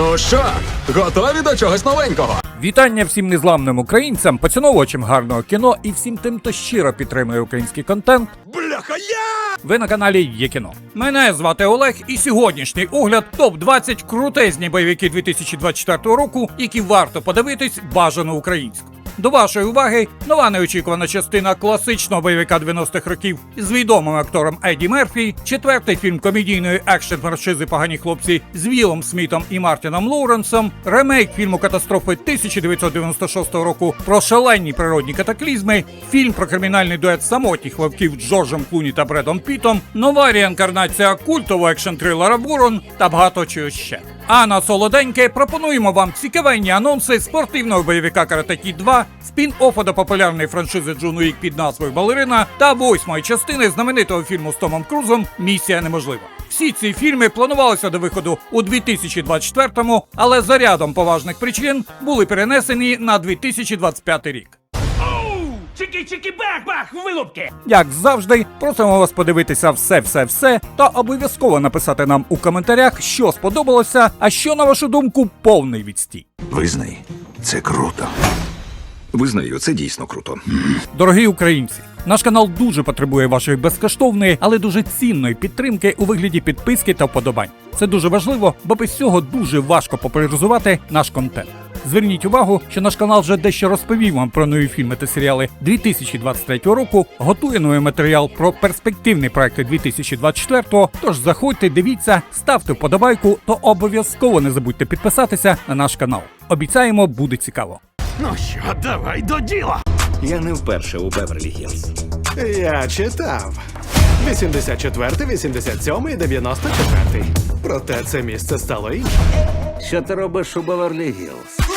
Ну що, готові до чогось новенького? Вітання всім незламним українцям, поціновувачам гарного кіно і всім тим, хто щиро підтримує український контент. Бляха я! Ви на каналі Є кіно. Мене звати Олег, і сьогоднішній огляд топ 20 крутезні бойовики 2024 року, які варто подивитись бажано українську. До вашої уваги нова неочікувана частина класичного бойовика 90-х років з відомим актором Еді Мерфі, четвертий фільм комедійної екшн франшизи Погані хлопці з Вілом Смітом і Мартіном Лоуренсом, ремейк фільму катастрофи 1996 року про шалені природні катаклізми, фільм про кримінальний дует самотніх вовків Джорджем Клуні та Бредом Пітом, нова реінкарнація культового екшн трилера Бурон та багато чого ще. А на солоденьке пропонуємо вам цікавенні анонси спортивного бойовика Карате Кід 2, спін-оффа до популярної франшизи Джун Уік під назвою Балерина та восьмої частини знаменитого фільму з Томом Крузом Місія неможлива. Всі ці фільми планувалися до виходу у 2024-му, але за рядом поважних причин були перенесені на 2025 рік. Чики-чики-бах-бах, вилупки! Як завжди, просимо вас подивитися все-все-все та обов'язково написати нам у коментарях, що сподобалося, а що, на вашу думку, повний відстій. Визнай, це круто. Визнаю, це дійсно круто. Дорогі українці, наш канал дуже потребує вашої безкоштовної, але дуже цінної підтримки у вигляді підписки та вподобань. Це дуже важливо, бо без цього дуже важко популяризувати наш контент. Зверніть увагу, що наш канал вже дещо розповів вам про нові фільми та серіали 2023 року, готує новий матеріал про перспективні проекти 2024, Тож заходьте, дивіться, ставте вподобайку, то обов'язково не забудьте підписатися на наш канал. Обіцяємо, буде цікаво. Ну що, давай до діла! Я не вперше у Беверлі Гілз. Я читав. 84, 87 і 94. Проте це місце стало іншим. Що ти робиш у Беверлі Гілз?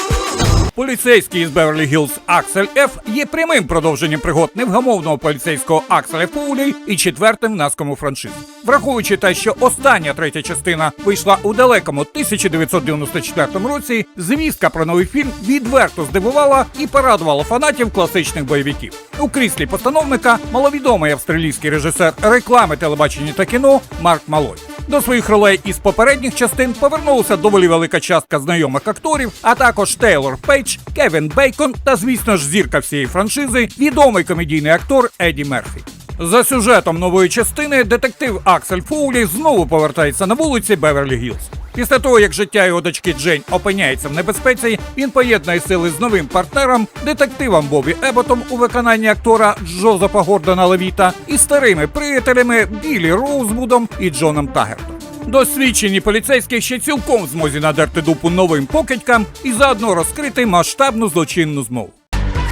Поліцейський із Беверлі Гілз Аксель Ф є прямим продовженням пригод невгамовного поліцейського Акселя Фоулі і четвертим наскому франшизі. Враховуючи те, що остання третя частина вийшла у далекому 1994 році, звістка про новий фільм відверто здивувала і порадувала фанатів класичних бойовиків. У кріслі постановника маловідомий австралійський режисер реклами телебачення та кіно Марк Малой. До своїх ролей із попередніх частин повернулася доволі велика частка знайомих акторів, а також Тейлор Пейдж, Кевін Бейкон та, звісно ж, зірка всієї франшизи, відомий комедійний актор Еді Мерфі. За сюжетом нової частини детектив Аксель Фоулі знову повертається на вулиці Беверлі Гілз. Після того, як життя його дочки Джейн опиняється в небезпеці, він поєднує сили з новим партнером, детективом Бобі Еботом у виконанні актора Джозефа Гордона Левіта і старими приятелями Білі Роузвудом і Джоном Тагертом. Досвідчені поліцейські ще цілком в змозі надерти дупу новим покидькам і заодно розкрити масштабну злочинну змову.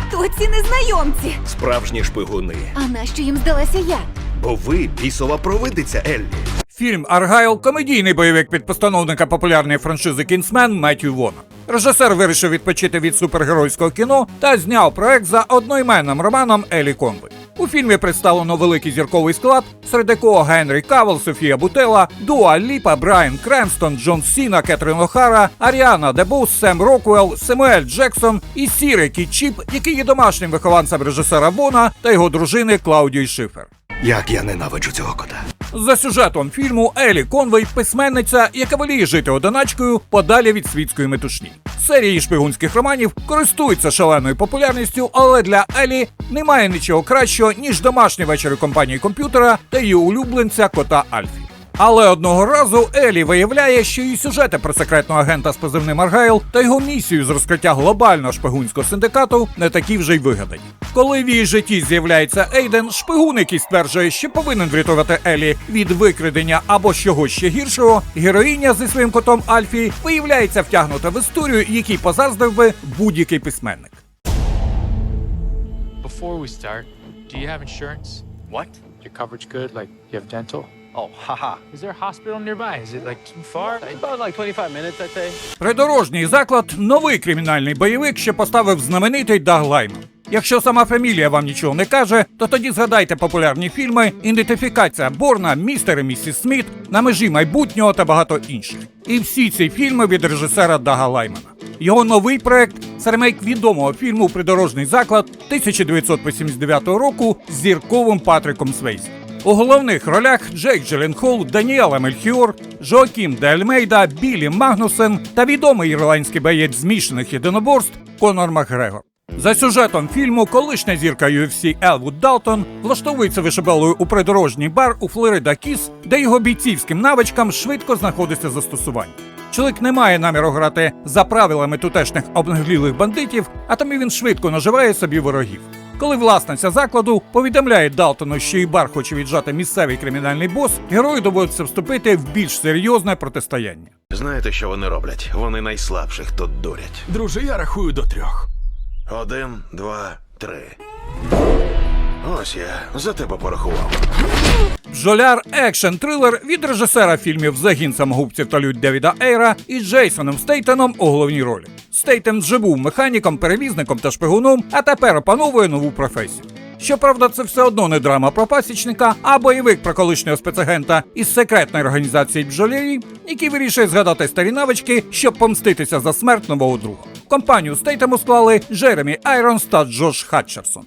Хто ці незнайомці? Справжні шпигуни. А нащо їм здалася я? Бо ви бісова провидиця Еллі. Фільм Аргайл комедійний бойовик від постановника популярної франшизи Кінсмен Меттю Вона. Режисер вирішив відпочити від супергеройського кіно та зняв проект за одноіменним романом Елі Конвей. У фільмі представлено великий зірковий склад, серед якого Генрі Кавел, Софія Бутела, Дуа Ліпа, Брайан Кренстон, Джон Сіна, Кетрін Охара, Аріана Дебус, Сем Роквелл, Семуель Джексон і Сірий Кіт Чіп, який є домашнім вихованцем режисера Вона та його дружини Клаудії Шифер. Як я ненавиджу цього кота. За сюжетом фільму Елі Конвей письменниця, яка воліє жити одиначкою подалі від світської метушні. Серії шпигунських романів користуються шаленою популярністю, але для Елі немає нічого кращого ніж домашні вечори компанії комп'ютера та її улюбленця кота Альфі. Але одного разу Елі виявляє, що її сюжети про секретного агента з позивним Аргайл та його місію з розкриття глобального шпигунського синдикату не такі вже й вигадані. Коли в її житті з'являється Ейден, шпигун, який стверджує, що повинен врятувати Елі від викрадення або чогось ще гіршого, героїня зі своїм котом Альфі виявляється втягнута в історію, якій позаздив би будь-який письменник. Before we start, do you have insurance? What? Your coverage good? Like, you have dental? Oh, haha. Is there a hospital nearby? Is it like too far? About like 25 minutes, I'd say. Придорожній заклад новий кримінальний бойовик, що поставив знаменитий Даг Лайман. Якщо сама фамілія вам нічого не каже, то тоді згадайте популярні фільми Ідентифікація Борна, Містер і місіс Сміт, На межі майбутнього та багато інших. І всі ці фільми від режисера Дага Лаймана. Його новий проект це ремейк відомого фільму Придорожний заклад 1989 року з зірковим Патриком Свейзі. У головних ролях Джейк Джиленхол, Даніела Мельхіор, Жоакім де Альмейда, Білі Магнусен та відомий ірландський боєць змішаних єдиноборств Конор Макгрегор. За сюжетом фільму колишня зірка UFC Елвуд Далтон влаштовується вишибалою у придорожній бар у Флорида Кіс, де його бійцівським навичкам швидко знаходиться застосування. Чоловік не має наміру грати за правилами тутешніх обнаглілих бандитів, а тому він швидко наживає собі ворогів. Коли власниця закладу повідомляє Далтону, що і бар хоче віджати місцевий кримінальний бос, герою доводиться вступити в більш серйозне протистояння. Знаєте, що вони роблять? Вони найслабших тут дурять. Друже, я рахую до трьох. Один, два, три. Ось я за тебе порахував. Бджоляр екшен трилер від режисера фільмів Загін самогубців та лють Девіда Ейра із Джейсоном Стейтеном у головній ролі. Стейтен вже був механіком, перевізником та шпигуном, а тепер опановує нову професію. Щоправда, це все одно не драма про пасічника, а бойовик про колишнього спецагента із секретної організації бджолярі, який вирішує згадати старі навички, щоб помститися за смерть нового друга. Компанію Стейтему склали Джеремі Айронс та Джош Хатчерсон.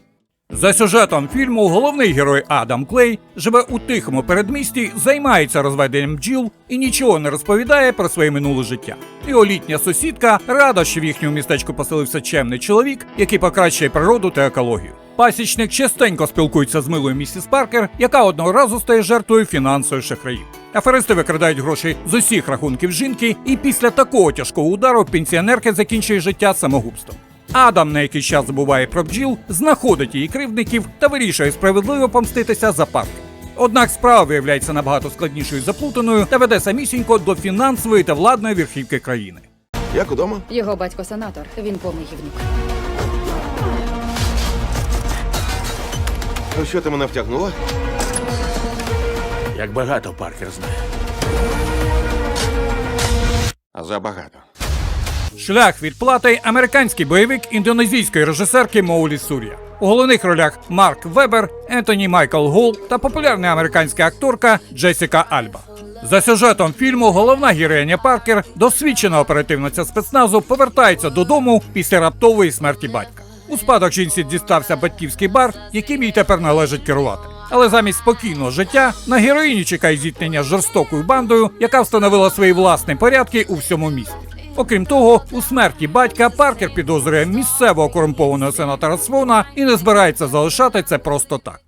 За сюжетом фільму головний герой Адам Клей живе у тихому передмісті, займається розведенням бджіл і нічого не розповідає про своє минуле життя. Його літня сусідка рада, що в їхньому містечку поселився чемний чоловік, який покращує природу та екологію. Пасічник частенько спілкується з милою місіс Паркер, яка одного разу стає жертвою фінансових шахраїв. Аферисти викрадають гроші з усіх рахунків жінки, і після такого тяжкого удару пенсіонерка закінчує життя самогубством. Адам на якийсь час забуває про бджіл, знаходить її кривдників та вирішує справедливо помститися за парк. Однак справа виявляється набагато складнішою і заплутаною та веде самісінько до фінансової та владної верхівки країни. Як удома? Його батько сенатор, він повний гівнюк. У що ти мене втягнула? Як багато Паркер знає. А забагато. Шлях відплати американський бойовик індонезійської режисерки Моулі Сур'я. У головних ролях Марк Вебер, Ентоні Майкл Гол та популярна американська акторка Джесіка Альба. За сюжетом фільму головна героїня Паркер, досвідчена оперативниця спецназу, повертається додому після раптової смерті батька. У спадок жінці дістався батьківський бар, яким їй тепер належить керувати. Але замість спокійного життя на героїні чекає зіткнення з жорстокою бандою, яка встановила свої власні порядки у всьому місті. Окрім того, у смерті батька Паркер підозрює місцевого корумпованого сенатора Свона і не збирається залишати це просто так.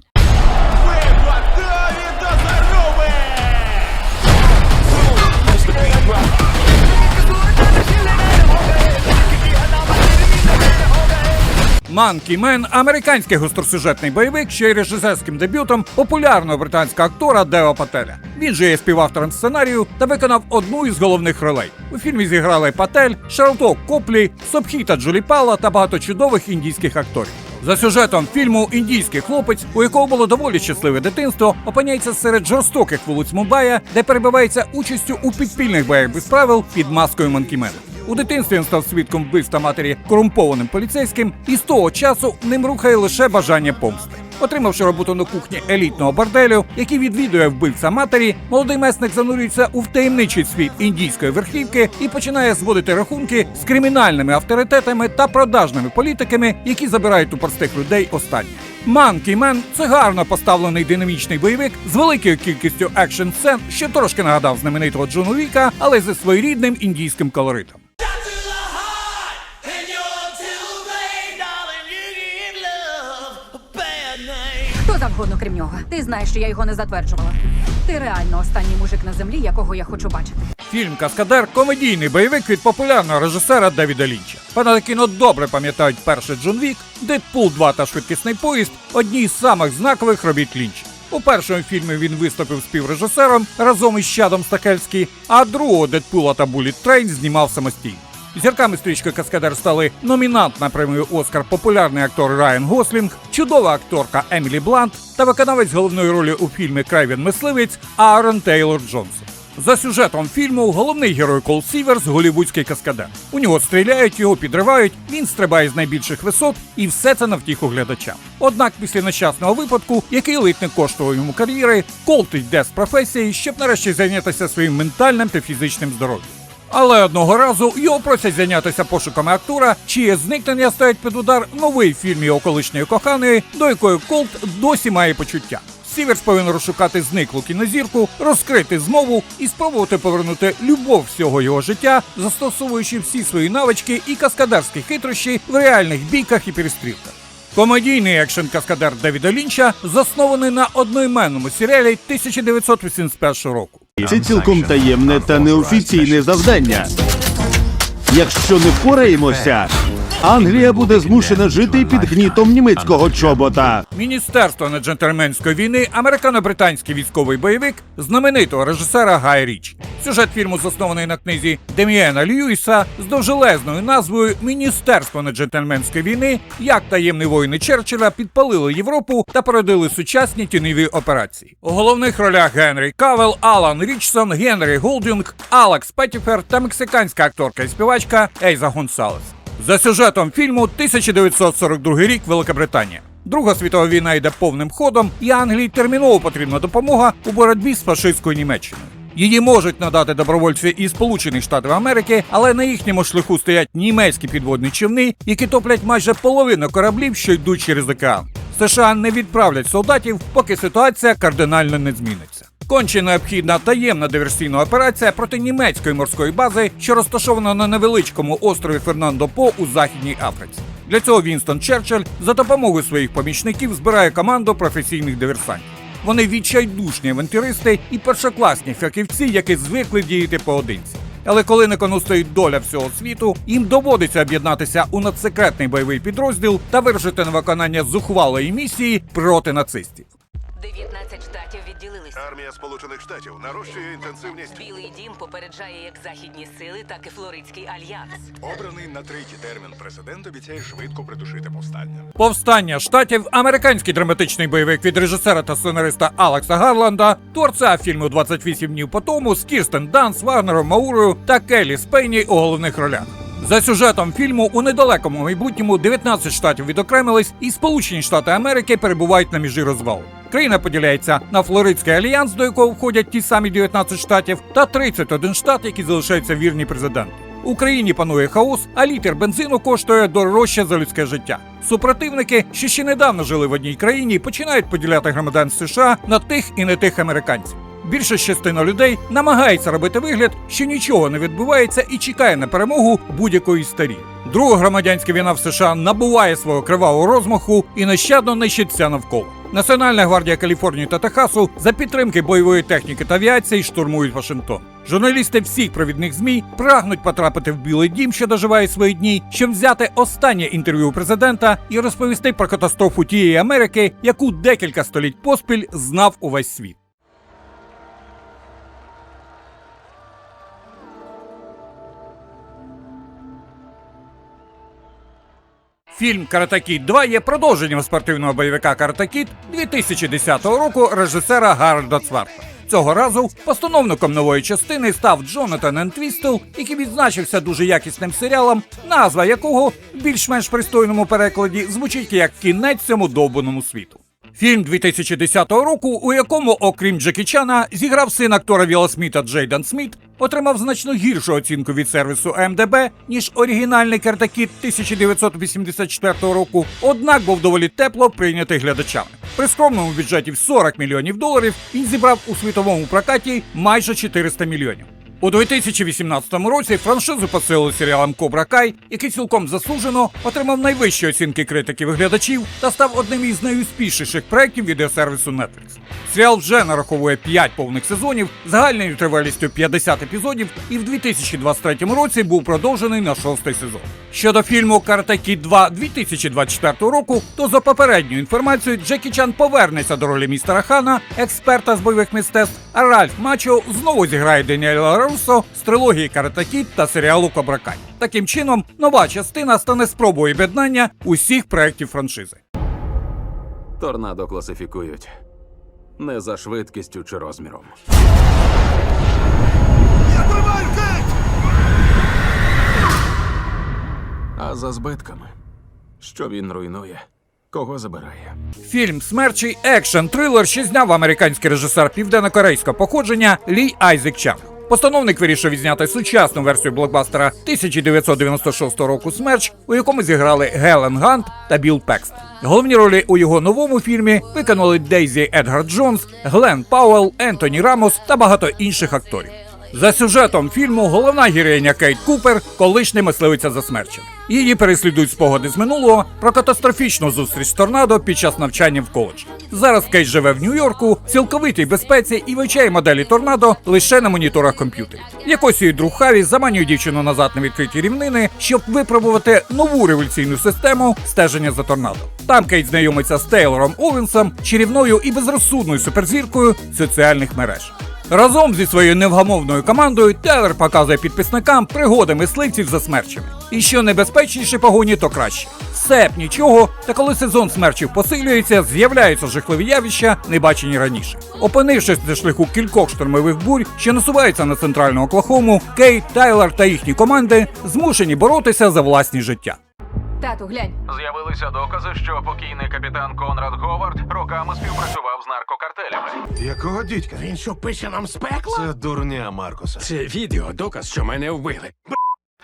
Манкі Мен американський гостросюжетний бойовик, що є режисерським дебютом популярного британського актора Дева Пателя. Він же є співавтором сценарію та виконав одну із головних ролей. У фільмі зіграли Патель, Шарлток Коплі, Собхіта Джуліпала та багато чудових індійських акторів. За сюжетом фільму індійський хлопець, у якого було доволі щасливе дитинство, опиняється серед жорстоких вулиць Мумбая, де перебувається участю у підпільних боях без правил під маскою Манкімена. У дитинстві він став свідком вбивства матері корумпованим поліцейським, і з того часу ним рухає лише бажання помсти. Отримавши роботу на кухні елітного борделю, який відвідує вбивця матері, молодий месник занурюється у втаємничий світ індійської верхівки і починає зводити рахунки з кримінальними авторитетами та продажними політиками, які забирають у простих людей останнє. Манкі Мен це гарно поставлений динамічний бойовик з великою кількістю екшн сцен, що трошки нагадав знаменитого Джону Віка, але зі своєрідним індійським колоритом. Хто завгодно, крім нього. Ти знаєш, що я його не затверджувала. Ти реально останній мужик на землі, якого я хочу бачити. Фільм Каскадер комедійний бойовик від популярного режисера Девіда Лінча. Фанати кіно добре пам'ятають перший Джон Вік, Дедпул 2 та швидкісний поїзд одні із самих знакових робіт Лінча. У першому фільмі він виступив співрежисером разом із Щадом Стакельський, а другого Дедпула та Буліт Трейн знімав самостійно. Зірками стрічки Каскадер стали номінант на премію Оскар популярний актор Райан Гослінг, чудова акторка Емілі Блант та виконавець головної ролі у фільмі Крайвін Мисливець Аарон Тейлор Джонсон. За сюжетом фільму головний герой Кол Сіверс голівудський каскадер. У нього стріляють, його підривають, він стрибає з найбільших висот, і все це на втіху глядачам. Однак після нещасного випадку, який ледь не коштував йому кар'єри, Колт йде з професії, щоб нарешті зайнятися своїм ментальним та фізичним здоров'ям. Але одного разу його просять зайнятися пошуками актора, чиє зникнення ставить під удар новий фільм його колишньої коханої, до якої Колт досі має почуття. Сіверс повинен розшукати зниклу кінозірку, розкрити змову і спробувати повернути любов всього його життя, застосовуючи всі свої навички і каскадерські хитрощі в реальних бійках і перестрілках. Комедійний екшен каскадер Девіда Лінча заснований на одноіменному серіалі 1981 року. Це цілком таємне та неофіційне завдання. Якщо не впораємося, Англія буде змушена жити під гнітом німецького чобота. Міністерство неджентльменської війни американо-британський військовий бойовик знаменитого режисера Гай Річ. Сюжет фільму заснований на книзі Деміена Льюіса з довжелезною назвою Міністерство неджентльменської війни, як таємні воїни Черчилля підпалили Європу та породили сучасні тіньові операції. У головних ролях Генрі Кавел, Алан Річсон, Генрі Голдінг, Алекс Петтіфер та мексиканська акторка і співачка Ейза Гонсалес. За сюжетом фільму 1942 рік Великобританія. Друга світова війна йде повним ходом, і Англії терміново потрібна допомога у боротьбі з фашистською Німеччиною. Її можуть надати добровольці із Сполучених Штатів Америки, але на їхньому шляху стоять німецькі підводні човни, які топлять майже половину кораблів, що йдуть через океан. США не відправлять солдатів, поки ситуація кардинально не зміниться. Конче необхідна таємна диверсійна операція проти німецької морської бази, що розташована на невеличкому острові Фернандо По у Західній Африці. Для цього Вінстон Черчилль за допомогою своїх помічників збирає команду професійних диверсантів. Вони відчайдушні авантюристи і першокласні фахівці, які звикли діяти поодинці. Але коли на кону стоїть доля всього світу, їм доводиться об'єднатися у надсекретний бойовий підрозділ та вирішити на виконання зухвалої місії проти нацистів. 19 штатів. Армія Сполучених Штатів нарощує інтенсивність. Білий дім попереджає як західні сили, так і Флоридський альянс. Обраний на третій термін президент обіцяє швидко придушити повстання. Повстання штатів американський драматичний бойовик від режисера та сценариста Алекса Гарланда, творця фільму «28 днів по тому з Кірстен Данс, Вагнером Маурою та Келлі Спейні у головних ролях. За сюжетом фільму у недалекому майбутньому 19 штатів відокремились, і Сполучені Штати Америки перебувають на межі розвалу. Країна поділяється на Флоридський альянс, до якого входять ті самі 19 штатів, та 31 штат, які залишаються вірні президенту. У країні панує хаос, а літр бензину коштує дорожче за людське життя. Супротивники, що ще недавно жили в одній країні, починають поділяти громадян США на тих і не тих американців. Більша частина людей намагається робити вигляд, що нічого не відбувається і чекає на перемогу будь-якої старі. Друга громадянська війна в США набуває свого кривавого розмаху і нещадно нищиться навколо. Національна гвардія Каліфорнії та Техасу за підтримки бойової техніки та авіації штурмують Вашингтон. Журналісти всіх провідних змі прагнуть потрапити в Білий Дім, що доживає свої дні, щоб взяти останнє інтерв'ю президента і розповісти про катастрофу тієї Америки, яку декілька століть поспіль знав увесь світ. Фільм Каратакіт Кід 2» є продовженням спортивного бойовика Каратакіт Кід» 2010 року режисера Гарольда Цварта. Цього разу постановником нової частини став Джонатан Ентвістел, який відзначився дуже якісним серіалом, назва якого в більш-менш пристойному перекладі звучить як кінець цьому довбаному світу. Фільм 2010 року, у якому, окрім Джекі Чана, зіграв син актора Віла Сміта Джейдан Сміт, отримав значно гіршу оцінку від сервісу МДБ, ніж оригінальний Картакіт 1984 року, однак був доволі тепло прийнятий глядачами. При скромному бюджеті в 40 мільйонів доларів він зібрав у світовому прокаті майже 400 мільйонів. У 2018 році франшизу посилили серіалом Кобра Кай, який цілком заслужено отримав найвищі оцінки критиків і глядачів та став одним із найуспішніших проєктів відеосервісу Netflix. Серіал вже нараховує 5 повних сезонів загальною тривалістю 50 епізодів і в 2023 році був продовжений на шостий сезон. Щодо фільму «Карате Кід 2» 2024 року, то за попередньою інформацією Джекі Чан повернеться до ролі містера Хана, експерта з бойових мистецтв, а Ральф Мачо знову зіграє Деніела Руссо з трилогії «Карате Кід» та серіалу «Кобра Кай». Таким чином, нова частина стане спробою об'єднання усіх проєктів франшизи. Торнадо класифікують не за швидкістю чи розміром. А за збитками. Що він руйнує, кого забирає. Фільм Смерчий екшен трилер, що зняв американський режисер південно-корейського походження Лі Айзек Чанг. Постановник вирішив відзняти сучасну версію блокбастера 1996 року Смерч, у якому зіграли Гелен Гант та Білл Пекст. Головні ролі у його новому фільмі виконали Дейзі Едгар Джонс, Глен Пауелл, Ентоні Рамос та багато інших акторів. За сюжетом фільму головна героїня Кейт Купер колишня мисливиця за смерчем. Її переслідують спогади з минулого про катастрофічну зустріч з торнадо під час навчання в коледжі. Зараз Кейт живе в Нью-Йорку, в цілковитій безпеці і вивчає моделі торнадо лише на моніторах комп'ютерів. Якось її друг Хаві заманює дівчину назад на відкриті рівнини, щоб випробувати нову революційну систему стеження за торнадо. Там Кейт знайомиться з Тейлором Овенсом, чарівною і безрозсудною суперзіркою соціальних мереж. Разом зі своєю невгамовною командою Тейлор показує підписникам пригоди мисливців за смерчами. І що небезпечніше погоні, то краще. Все б нічого, та коли сезон смерчів посилюється, з'являються жахливі явища, не бачені раніше. Опинившись на шляху кількох штормових бурь, що насуваються на центральну Оклахому, Кейт, Тайлер та їхні команди змушені боротися за власні життя. Тату, глянь. З'явилися докази, що покійний капітан Конрад Говард роками співпрацював з наркокартелями. Якого дідька? Він що пише нам з пекла? Це дурня Маркуса. Це відео доказ, що мене вбили.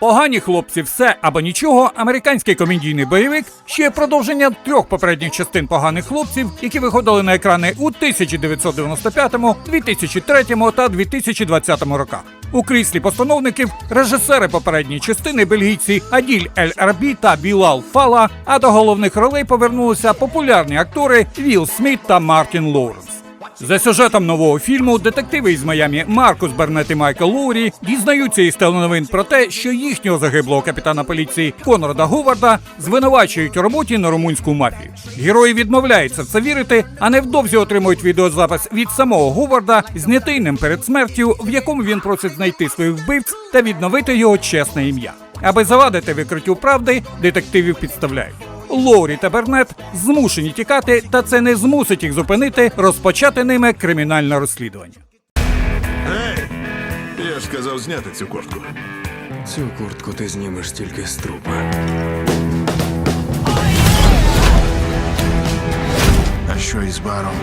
Погані хлопці, все або нічого. Американський комедійний бойовик ще продовження трьох попередніх частин поганих хлопців, які виходили на екрани у 1995, 2003 та 2020 роках. У кріслі постановників режисери попередньої частини бельгійці Аділь Ель Арбі та Білал Фала. А до головних ролей повернулися популярні актори Вілл Сміт та Мартін Лоуренс. За сюжетом нового фільму детективи із Майамі Маркус Бернет і Майкл Лоурі дізнаються із теленовин про те, що їхнього загиблого капітана поліції Конрада Говарда звинувачують у роботі на румунську мафію. Герої відмовляються в це вірити, а невдовзі отримують відеозапис від самого Говарда, знятий ним перед смертю, в якому він просить знайти своїх вбивць та відновити його чесне ім'я. Аби завадити викриттю правди, детективів підставляють. Лоурі та Бернет змушені тікати, та це не змусить їх зупинити, розпочати ними кримінальне розслідування. Я ж сказав зняти цю куртку. Цю куртку ти знімеш тільки з трупа. А що із баром?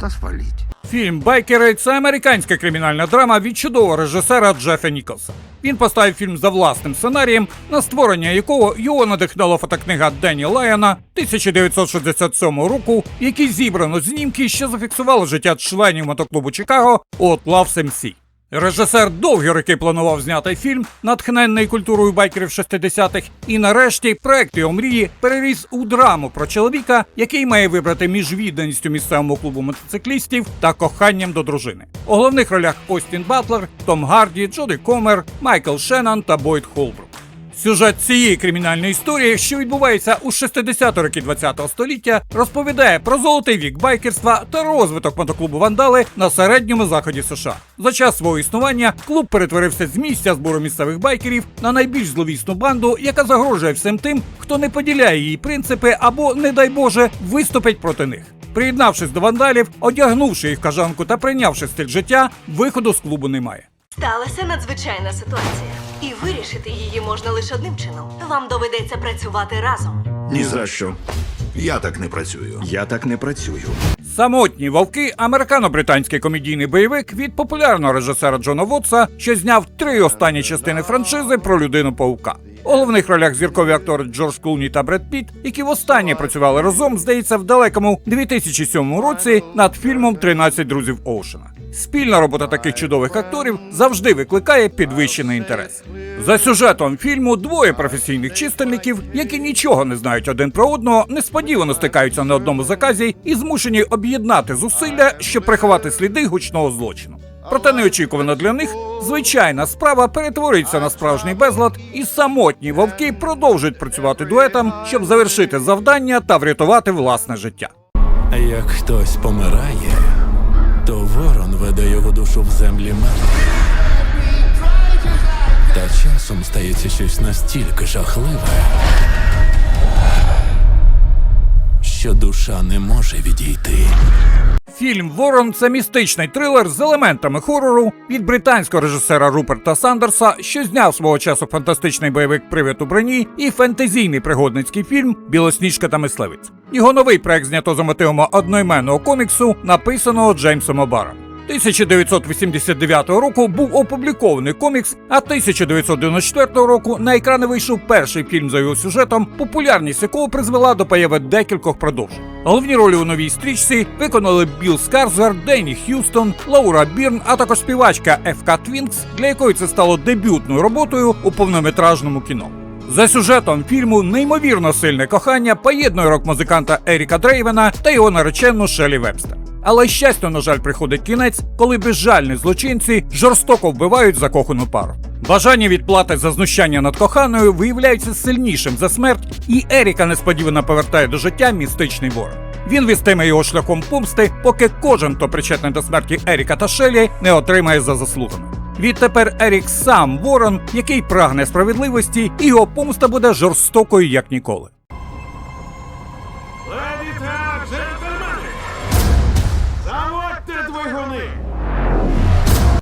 Та спаліть. Фільм Байкери це американська кримінальна драма від чудового режисера Джефа Ніколса. Він поставив фільм за власним сценарієм, на створення якого його надихнула фотокнига Денні Лайона 1967 року, в якій зібрано знімки, що зафіксували життя членів мотоклубу Чикаго от Лав MC. Режисер довгі роки планував зняти фільм, натхненний культурою байкерів 60-х, і нарешті проект його мрії переріс у драму про чоловіка, який має вибрати між відданістю місцевому клубу мотоциклістів та коханням до дружини. У головних ролях Остін Батлер, Том Гарді, Джоді Комер, Майкл Шеннон та Бойд Холбрук. Сюжет цієї кримінальної історії, що відбувається у 60-ті роки ХХ століття, розповідає про золотий вік байкерства та розвиток мотоклубу Вандали на середньому заході США. За час свого існування клуб перетворився з місця збору місцевих байкерів на найбільш зловісну банду, яка загрожує всім тим, хто не поділяє її принципи або, не дай Боже, виступить проти них. Приєднавшись до вандалів, одягнувши їх кажанку та прийнявши стиль життя, виходу з клубу немає. Сталася надзвичайна ситуація, і вирішити її можна лише одним чином. Вам доведеться працювати разом. Ні за що. Я так не працюю. Я так не працюю. Самотні вовки американо-британський комедійний бойовик від популярного режисера Джона Вудса, що зняв три останні частини франшизи про людину паука. У головних ролях зіркові актори Джордж Клуні та Бред Піт, які востаннє працювали разом, здається, в далекому 2007 році над фільмом «13 друзів Оушена. Спільна робота таких чудових акторів завжди викликає підвищений інтерес. За сюжетом фільму двоє професійних чистильників, які нічого не знають один про одного, несподівано стикаються на одному заказі і змушені об'єднати зусилля, щоб приховати сліди гучного злочину. Проте неочікувано для них звичайна справа перетворюється на справжній безлад, і самотні вовки продовжують працювати дуетом, щоб завершити завдання та врятувати власне життя. Як хтось помирає, то ворон веде його душу в землі мертвих. Та часом стається щось настільки жахливе, що душа не може відійти. Фільм Ворон це містичний трилер з елементами хорору від британського режисера Руперта Сандерса, що зняв свого часу фантастичний бойовик Привід у броні і фентезійний пригодницький фільм Білосніжка та мисливець. Його новий проект знято за мотивами одноіменного коміксу, написаного Джеймсом Обаром. 1989 року був опублікований комікс, а 1994 року на екрани вийшов перший фільм за його сюжетом, популярність якого призвела до появи декількох продовжень. Головні ролі у новій стрічці виконали Білл Скарсгар, Денні Х'юстон, Лаура Бірн, а також співачка Ефка Твінкс, для якої це стало дебютною роботою у повнометражному кіно. За сюжетом фільму неймовірно сильне кохання поєднує рок-музиканта Еріка Дрейвена та його наречену Шелі Вебстер. Але щастя, на жаль, приходить кінець, коли безжальні злочинці жорстоко вбивають закохану пару. Бажання відплати за знущання над коханою виявляється сильнішим за смерть, і Еріка несподівано повертає до життя містичний ворог. Він вістиме його шляхом помсти, поки кожен, хто причетний до смерті Еріка та Шелі, не отримає за заслугами. Відтепер Ерік сам ворон, який прагне справедливості, і його помста буде жорстокою як ніколи.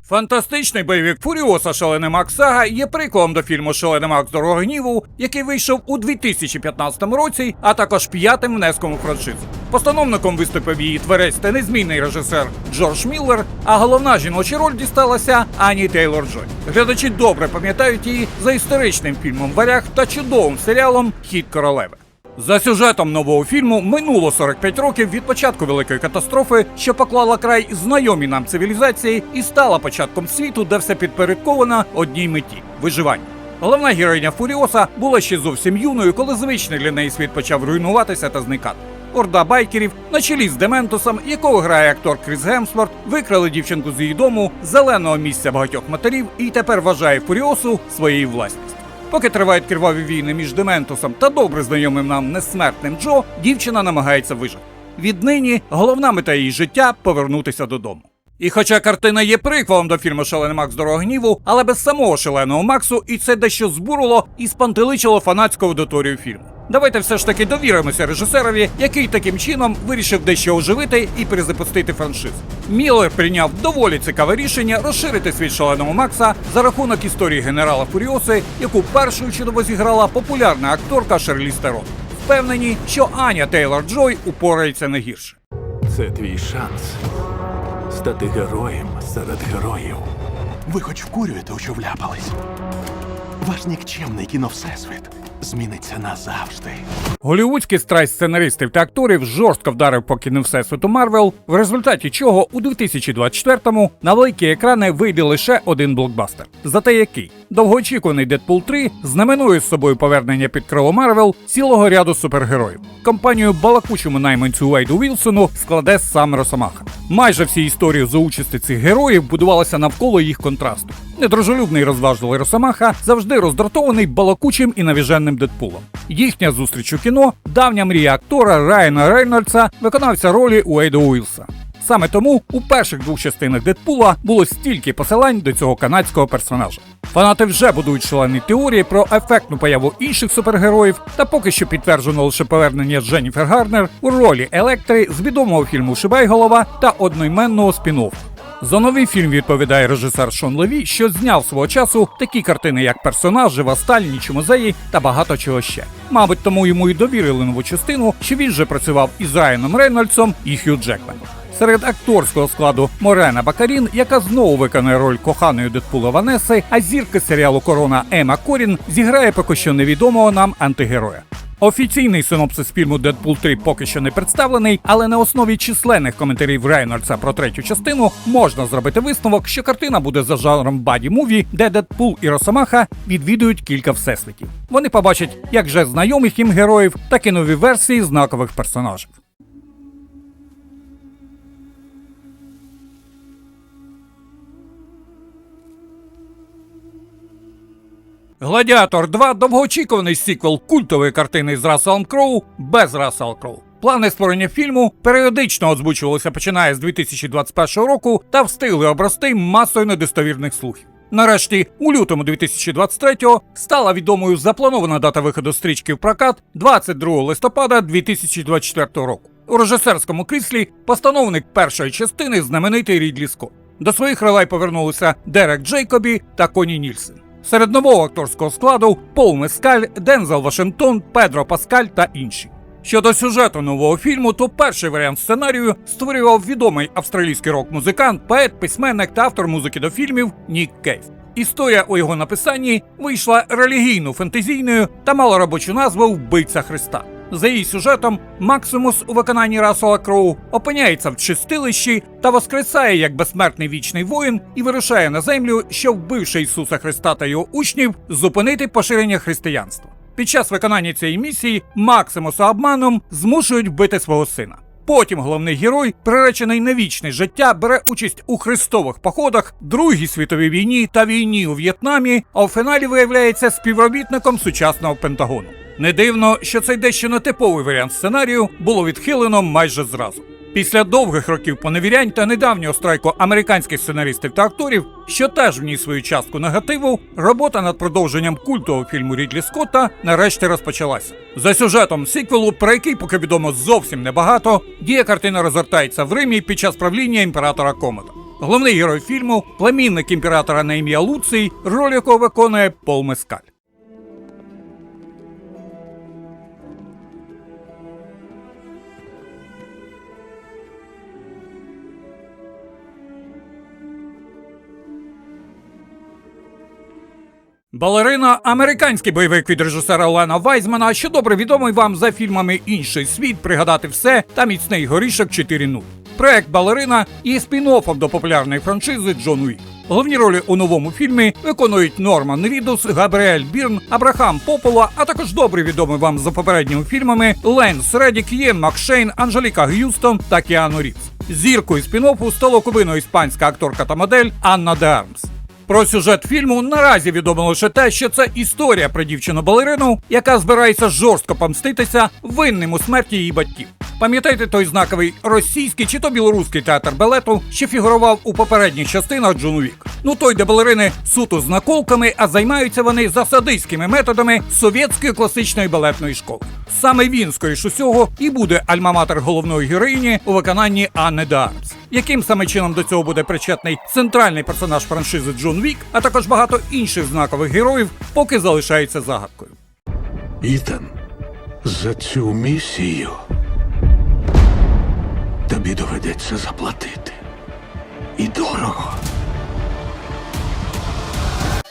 Фантастичний бойовик Фуріоса Шалений Макс Сага є прикладом до фільму Шалений Макс Дорога гніву, який вийшов у 2015 році, а також п'ятим внеском у франшизу. Постановником виступив її творець та незмінний режисер Джордж Міллер, а головна жіноча роль дісталася Ані Тейлор Джой. Глядачі добре пам'ятають її за історичним фільмом Варяг та чудовим серіалом Хід королеви. За сюжетом нового фільму минуло 45 років від початку великої катастрофи, що поклала край знайомій нам цивілізації і стала початком світу, де все підпорядковано одній меті виживання. Головна героїня Фуріоса була ще зовсім юною, коли звичний для неї світ почав руйнуватися та зникати. Орда байкерів на чолі з Дементусом, якого грає актор Кріс Гемсворт, викрали дівчинку з її дому, зеленого місця багатьох матерів, і тепер вважає Фуріосу своєю власністю. Поки тривають криваві війни між Дементусом та добре знайомим нам несмертним Джо, дівчина намагається вижити. Віднині головна мета її життя повернутися додому. І хоча картина є приквелом до фільму Шалений Макс Дорога гніву, але без самого шаленого Максу, і це дещо збурило і спантеличило фанатську аудиторію фільму. Давайте все ж таки довіримося режисерові, який таким чином вирішив дещо оживити і перезапустити франшизу. Міллер прийняв доволі цікаве рішення розширити світ шаленого Макса за рахунок історії генерала Фуріоси, яку першою чудово зіграла популярна акторка Шерлі Стерон. Впевнені, що Аня Тейлор Джой упорається не гірше. Це твій шанс стати героєм серед героїв. Ви хоч вкурюєте, у що вляпались? Ваш нікчемний кіновсесвіт зміниться назавжди. Голівудський страйс сценаристів та акторів жорстко вдарив по кіну всесвіту Марвел, в результаті чого у 2024-му на великі екрани вийде лише один блокбастер. Зате який довгоочікуваний Дедпул 3 знаменує з собою повернення під крило Марвел цілого ряду супергероїв. Компанію балакучому найманцю Уейду Вілсону складе сам Росомаха. Майже всі історії за участі цих героїв будувалися навколо їх контрасту. Недружелюбний розважливий Росомаха завжди роздратований балакучим і навіженним Дедпулом. Їхня зустріч у кіно давня мрія актора Райана Рейнольдса, виконавця ролі Уейда Уілса. Саме тому у перших двох частинах Дедпула було стільки посилань до цього канадського персонажа. Фанати вже будують шалені теорії про ефектну появу інших супергероїв, та поки що підтверджено лише повернення Дженніфер Гарнер у ролі Електри з відомого фільму Шибайголова та одноіменного спін-оффу. За новий фільм відповідає режисер Шон Леві, що зняв свого часу такі картини, як персонаж, жива сталь, ніч музеї та багато чого ще. Мабуть, тому йому і довірили нову частину, що він же працював із Райаном Рейнольдсом і Хью Джекменом. Серед акторського складу Морена Бакарін, яка знову виконує роль коханої Дедпула Ванеси, а зірка серіалу Корона Ема Корін зіграє поки що невідомого нам антигероя. Офіційний синопсис фільму Дедпул 3 поки що не представлений, але на основі численних коментарів Рейнольдса про третю частину можна зробити висновок, що картина буде за жанром баді муві, де Дедпул і Росомаха відвідують кілька всесвітів. Вони побачать як вже знайомих їм героїв, так і нові версії знакових персонажів. Гладіатор 2 довгоочікуваний сіквел культової картини з Расселом Кроу без Рассела Кроу. Плани створення фільму періодично озвучувалися починає з 2021 року та встигли обрости масою недостовірних слухів. Нарешті, у лютому 2023-го стала відомою запланована дата виходу стрічки в прокат 22 листопада 2024 року. У режисерському кріслі постановник першої частини знаменитий Рідлі Скотт. До своїх ролей повернулися Дерек Джейкобі та Коні Нільсен. Серед нового акторського складу Пол Мескаль, Дензел Вашингтон, Педро Паскаль та інші. Щодо сюжету нового фільму, то перший варіант сценарію створював відомий австралійський рок-музикант, поет, письменник та автор музики до фільмів Нік Кейв. Історія у його написанні вийшла релігійно-фентезійною та мала робочу назву Вбивця Христа. За її сюжетом, Максимус у виконанні Расела Кроу опиняється в чистилищі та воскресає як безсмертний вічний воїн і вирушає на землю, щоб вбивши Ісуса Христа та його учнів, зупинити поширення християнства. Під час виконання цієї місії Максимуса обманом змушують вбити свого сина. Потім головний герой, приречений на вічне життя, бере участь у хрестових походах, Другій світовій війні та війні у В'єтнамі, а у фіналі виявляється співробітником сучасного Пентагону. Не дивно, що цей дещо нетиповий варіант сценарію було відхилено майже зразу. Після довгих років поневірянь та недавнього страйку американських сценаристів та акторів, що теж вніс свою частку негативу, робота над продовженням культового фільму Рідлі Скотта нарешті розпочалася. За сюжетом сиквелу, про який поки відомо зовсім небагато, дія картина розгортається в Римі під час правління імператора Комода. Головний герой фільму племінник імператора на ім'я Луций, роль якого виконує Пол Мескаль. Балерина американський бойовик від режисера Олена Вайзмана, що добре відомий вам за фільмами Інший світ, пригадати все та міцний горішок 4.0. Проект Балерина є спін-оффом до популярної франшизи Джон Уік. Головні ролі у новому фільмі виконують Норман Рідус, Габріель Бірн, Абрахам Попола, а також добре відомий вам за попередніми фільмами Ленс Редік, Єн Макшейн, Анжеліка Г'юстон та Кіану Рівз. Зіркою спін-оффу стала кубиною іспанська акторка та модель Анна де Армс. Про сюжет фільму наразі відомо лише те, що це історія про дівчину балерину, яка збирається жорстко помститися винним у смерті її батьків. Пам'ятаєте той знаковий російський чи то білоруський театр балету, що фігурував у попередніх частинах Джон Уік? Ну той, де балерини суто з наколками, а займаються вони засадистськими методами совєтської класичної балетної школи. Саме він, скоріш усього, і буде альмаматер головної героїні у виконанні Анни Дармс. Яким саме чином до цього буде причетний центральний персонаж франшизи Джон Вік, а також багато інших знакових героїв, поки залишається загадкою. Ітан, за цю місію тобі доведеться заплатити. І дорого.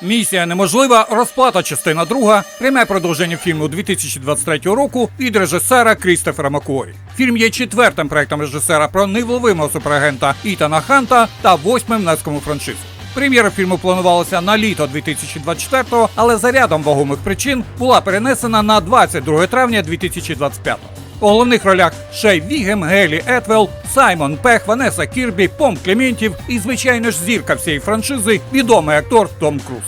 Місія неможлива, розплата частина друга, пряме продовження фільму 2023 року від режисера Крістофера Макуорі. Фільм є четвертим проектом режисера про невловимого суперагента Ітана Ханта та восьмим нацькому франшизу. Прем'єра фільму планувалася на літо 2024-го, але за рядом вагомих причин була перенесена на 22 травня 2025-го. У головних ролях Шей Вігем, Гелі Етвелл, Саймон Пех, Ванеса Кірбі, Пом Клементів і, звичайно ж, зірка всієї франшизи, відомий актор Том Круз.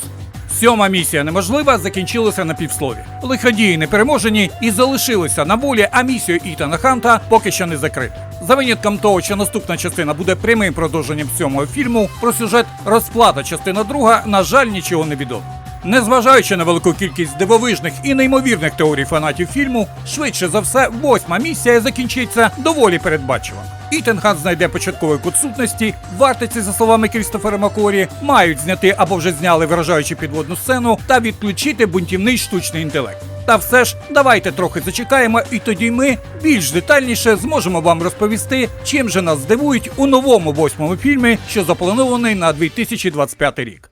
Сьома місія неможлива закінчилася на півслові. Лиходії не переможені і залишилися на волі, а місію Ітана Ханта поки що не закрита. За винятком того, що наступна частина буде прямим продовженням сьомого фільму, про сюжет розплата частина друга, на жаль, нічого не відомо. Незважаючи на велику кількість дивовижних і неймовірних теорій фанатів фільму, швидше за все, восьма місія закінчиться доволі передбачувано. Ітан Хан знайде початковий код сутності, вартиці, за словами Крістофера Макорі, мають зняти або вже зняли виражаючи підводну сцену та відключити бунтівний штучний інтелект. Та все ж давайте трохи зачекаємо, і тоді ми більш детальніше зможемо вам розповісти, чим же нас здивують у новому восьмому фільмі, що запланований на 2025 рік.